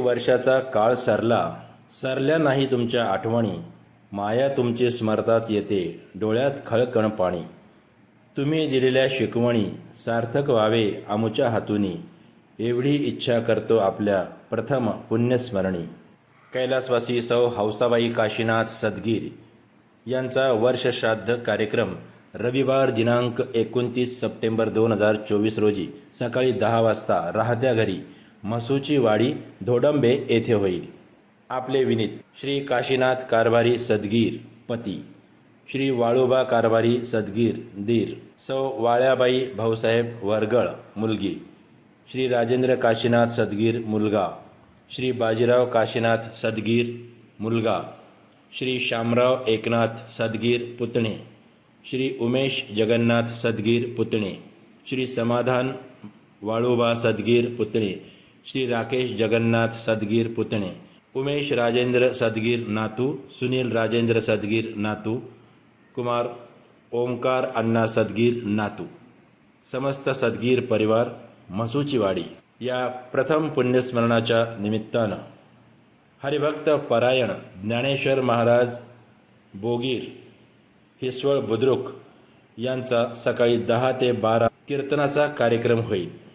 वर्षाचा काळ सरला सरल्या नाही तुमच्या आठवणी माया तुमची स्मरताच येते डोळ्यात खळकण पाणी. तुम्ही दिलेल्या शिकवणी सार्थक व्हावे आमुच्या हातूनी एवढी इच्छा करतो आपल्या प्रथम पुण्यस्मरणी. कैलासवासी सौ हौसाबाई काशीनाथ सदगीर यांचा वर्षश्राद्ध कार्यक्रम रविवार दिनांक एकोणतीस सप्टेंबर दोन हजार चोवीस रोजी सकाळी दहा वाजता राहत्या घरी म्हसूची वाडी धोडंबे येथे होईल. आपले विनीत श्री काशीनाथ कारभारी सदगीर पती. श्री वाळूबा कारभारी सदगीर दीर. सौ वाळ्याबाई भाऊसाहेब वरगळ मुलगी. श्री राजेंद्र काशीनाथ सदगीर मुलगा. श्री बाजीराव काशीनाथ सदगीर मुलगा. श्री शामराव एकनाथ सदगीर पुतणे. श्री उमेश जगन्नाथ सदगीर पुतणे. श्री समाधान वाळूबा सदगीर पुतणे. श्री राकेश जगन्नाथ सदगीर पुतणे उमेश राजेंद्र सदगीर नातू सुनील राजेंद्र सदगीर नातू कुमार ओमकार अण्णा सदगीर नातू समस्त सदगीर परिवार म्हसूचीवाडी या प्रथम पुण्यस्मरणाच्या निमित्तानं. हरिभक्त परायण ज्ञानेश्वर महाराज बोगीर हिस्वळ बुद्रुक यांचा सकाळी दहा ते बारा कीर्तनाचा कार्यक्रम होईल.